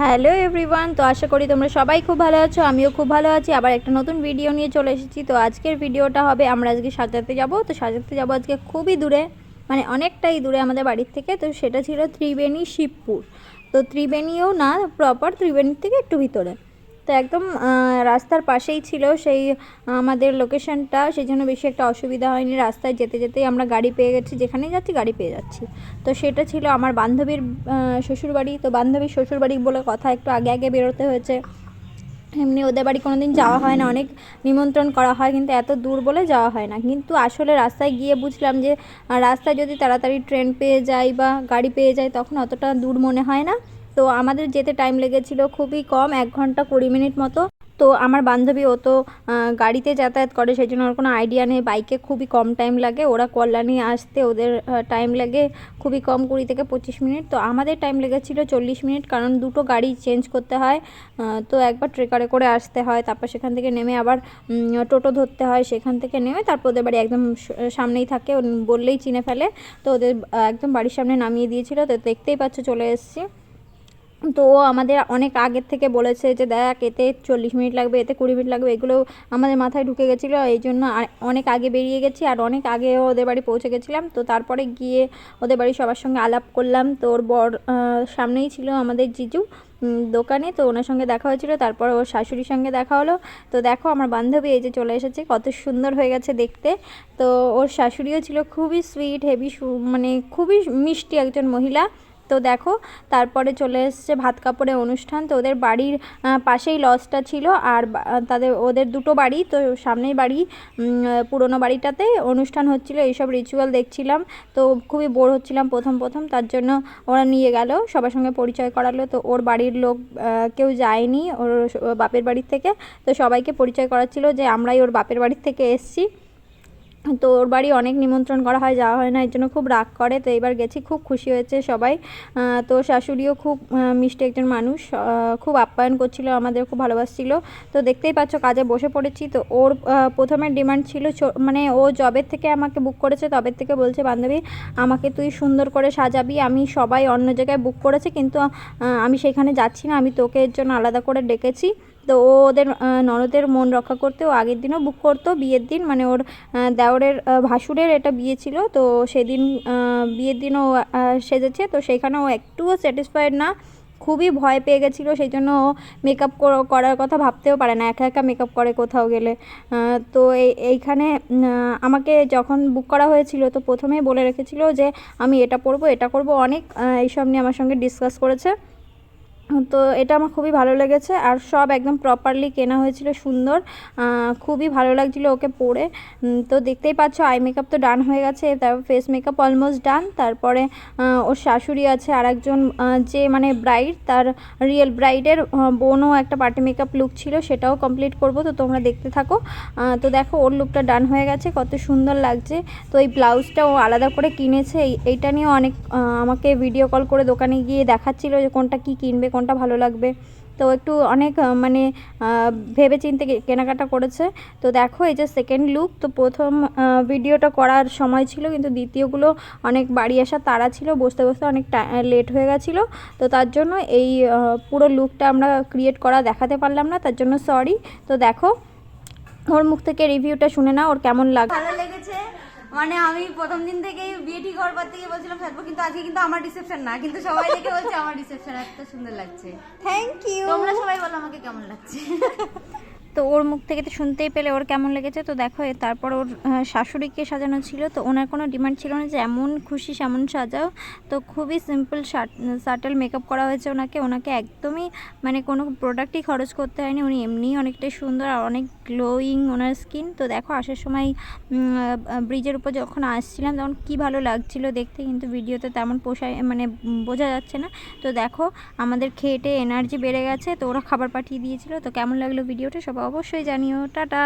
Hello everyone, তো আশা করি তোমরা সবাই খুব ভালো আছো, আমিও খুব ভালো আছি। আবার একটা নতুন ভিডিও নিয়ে চলে এসেছি, তো আজকের ভিডিওটা হবে, আমরা আজকে সাজাতে যাব। তো সাজাতে যাব আজকে খুবই দূরে মানে অনেকটাই দূরে আমাদের বাড়ির থেকে, তো সেটা ছিল ত্রিবেণী শিবপুর। তো ত্রিবেণীও না প্রপার ত্রিবেণীর থেকে একটু ভিতরে। তো একদম রাস্তার পাশেই ছিল সেই, আমাদের লোকেশনটা। সেই জন্য বেশি একটা অসুবিধা হয়নি। রাস্তায় যেতে যেতেই আমরা গাড়ি পেয়ে গেছি। যেখানেই যাচ্ছি গাড়ি পেয়ে যাচ্ছি। তো সেটা ছিল আমার বান্ধবীর শ্বশুরবাড়ি। তো বান্ধবীর শ্বশুরবাড়ি বলে কথা একটু আগে আগে বেরোতে হয়েছে। এমনি ওদের বাড়ি কোনো দিন যাওয়া হয় না। অনেক নিমন্ত্রণ করা হয়, কিন্তু এত দূর বলে যাওয়া হয় না। কিন্তু আসলে রাস্তায় গিয়ে বুঝলাম যে, রাস্তায় যদি তাড়াতাড়ি ট্রেন পেয়ে যাই বা গাড়ি পেয়ে যাই, তখন অতটা দূর মনে হয় না। তো আমাদের যেতে টাইম লেগেছিল খুবই কম, এক ঘণ্টা কুড়ি মিনিট মতো। তো আমার বান্ধবী ও তো গাড়িতে যাতায়াত করে, সেই জন্য ওর কোনো আইডিয়া নেই। বাইকে খুবই কম টাইম লাগে। ওরা কল্যাণী আসতে ওদের টাইম লাগে খুবই কম, কুড়ি থেকে পঁচিশ মিনিট। তো আমাদের টাইম লেগেছিলো চল্লিশ মিনিট, কারণ দুটো গাড়ি চেঞ্জ করতে হয়। তো একবার ট্রেকারে করে আসতে হয়, তারপর সেখান থেকে নেমে আবার টোটো ধরতে হয়। সেখান থেকে নেমে তারপর ওদের বাড়ি একদম সামনেই থাকে। বললেই চিনে ফেলে। তো ওদের একদম বাড়ির সামনে নামিয়ে দিয়েছিল। তো দেখতেই পাচ্ছ, চলে এসেছি। তো ও আমাদের অনেক আগের থেকে বলেছে যে, দেখ, এতে চল্লিশ মিনিট লাগবে, এতে কুড়ি মিনিট লাগবে। এগুলো আমাদের মাথায় ঢুকে গেছিল, এই জন্য অনেক আগে বেরিয়ে গেছি আর অনেক আগে ওদের বাড়ি পৌঁছে গেছিলাম। তো তারপরে গিয়ে ওদের বাড়ি সবার সঙ্গে আলাপ করলাম। তো ওর বর সামনেই ছিল আমাদের জিজু দোকানে। তো ওনার সঙ্গে দেখা হয়েছিল, তারপর ওর শাশুড়ির সঙ্গে দেখা হলো। তো দেখো, আমার বান্ধবী এই যে চলে এসেছে, কত সুন্দর হয়ে গেছে দেখতে। তো ওর শাশুড়িও ছিল খুবই সুইট হেভি মানে খুবই মিষ্টি একজন মহিলা। তো দেখো, তারপরে চলে এসছে ভাত কাপড়ে অনুষ্ঠান। তো ওদের বাড়ির পাশেই লজটা ছিল আর তাদের, ওদের দুটো বাড়ি, তো সামনেই বাড়ি পুরোনো বাড়িটাতে অনুষ্ঠান হচ্ছিল, এইসব রিচুয়াল দেখছিলাম। তো খুবই বোর হচ্ছিলাম প্রথম প্রথম, তার জন্য ওরা নিয়ে গেল, সবার সঙ্গে পরিচয় করালো। তো ওর বাড়ির লোক কেউ যায়নি ওর বাপের বাড়ির থেকে। তো সবাইকে পরিচয় করাচ্ছিল যে আমরাই ওর বাপের বাড়ির থেকে এসছি। তো ওর বাড়ি অনেক নিমন্ত্রণ করা হয়, যাওয়া হয় না, এর জন্য খুব রাগ করে, তো এবার গেছি, খুব খুশি হয়েছে সবাই। তো শাশুড়িও খুব মিষ্টি একজন মানুষ খুব আপ্যায়ন করছিল, আমাদের খুব ভালোবাসছিল। তো দেখতেই পাচ্ছ কাজে বসে পড়েছি, তো ওর প্রথমে ডিমান্ড ছিল মানে ও জবের থেকে আমাকে বুক করেছে তবের থেকে বলছে, বান্ধবী, আমাকে তুই সুন্দর করে সাজাবি, আমি সবাই অন্য জায়গায় বুক করেছে, কিন্তু আমি সেখানে যাচ্ছি না, আমি তোকে এর জন্য আলাদা করে ডেকেছি। তো ও ওদের ননদের মন রক্ষা করতে ও আগের দিনও বুক করতো, বিয়ের দিন। মানে ওর দেওরের ভাসুরের এটা বিয়ে ছিল। তো সেদিন বিয়ের দিনও সেজেছে। তো সেইখানে ও একটুও স্যাটিসফাইড না। খুবই ভয় পেয়ে গেছিল। সেই জন্য ও মেকআপ করার কথা ভাবতেও পারে না। একা একা মেকআপ করে কোথাও গেলে। তো এই, এইখানে আমাকে যখন বুক করা হয়েছিল, তো প্রথমেই বলে রেখেছিল যে, আমি এটা পরবো, এটা করব। অনেক এইসব নিয়ে আমার সঙ্গে ডিসকাস করেছে। তো এটা আমার খুবই ভালো লেগেছে আর সব একদম প্রপারলি কেনা হয়েছিল সুন্দর। খুবই ভালো লাগছিল ওকে পরে। তো দেখতেই পাচ্ছ আই মেকআপ তো ডান হয়ে গেছে তারপর ফেস মেকআপ অলমোস্ট ডান তারপরে ওর শাশুড়ি আছে আর একজন যে মানে ব্রাইড তার রিয়েল ব্রাইডের বোনও একটা পার্টি মেকআপ লুক ছিল, সেটাও কমপ্লিট করব। তো তোমরা দেখতে থাকো। তো দেখো, ওর লুকটা ডান হয়ে গেছে, কত সুন্দর লাগছে। তো এই ব্লাউজটা ও আলাদা করে কিনেছে। এই- এইটা নিয়েও অনেক আমাকে ভিডিও কল করে দোকানে গিয়ে দেখাচ্ছিল যে কোনটা কি কিনবে কোনটা ভালো লাগবে? তো একটু অনেক মানে ভেবে চিন্তে কেনাকাটা করেছে। তো দেখো, এই যে সেকেন্ড লুক তো প্রথম ভিডিওটা করার সময় ছিল, কিন্তু দ্বিতীয়গুলো অনেক বাড়ি আসার তারা ছিল, বসতে বসতে অনেক লেট হয়ে গেছিল। তো তার জন্য এই পুরো লুকটা আমরা ক্রিয়েট করা দেখাতে পারলাম না, তার জন্য সরি তো দেখো, ওর মুখ থেকে রিভিউটা শুনে না ওর কেমন লাগ, ভালো লেগেছে? মানে আমি প্রথম দিন থেকেই বিয়ে ঠিক হওয়ার পর থেকে বলছিলাম সাজবো কিন্তু আজকে কিন্তু আমার রিসেপশন না কিন্তু সবাই দেখে বলছে আমার রিসেপশন এত সুন্দর লাগছে। থ্যাংক ইউ তোমরা সবাই বলো আমাকে কেমন লাগছে? তো ওর মুখ থেকে তো শুনতেই পেলে ওর কেমন লেগেছে। তো দেখো তারপর ওর শাশুড়িকে সাজানো ছিল। তো ওনার কোনো ডিমান্ড ছিল না যে এমন খুশি সেমন সাজাও। তো খুবই সিম্পল সাটেল মেকআপ করা হয়েছে ওনাকে। ওনাকে একদমই মানে কোনো প্রোডাক্টই খরচ করতে হয়নি। উনি এমনিই অনেকটাই সুন্দর আর অনেক গ্লোয়িং ওনার স্কিন তো দেখো, আসার সময় ব্রিজের উপর যখন আসছিলাম, তখন কি ভালো লাগছিল দেখতে। কিন্তু ভিডিওতে তেমন পোষায় মানে বোঝা যাচ্ছে না। তো দেখো, আমাদের খেটে এনার্জি বেড়ে গেছে। তো ওরা খাবার পাঠিয়ে দিয়েছিল। তো কেমন লাগল ভিডিওটা সবাই অবশ্যই জানিও টাটা।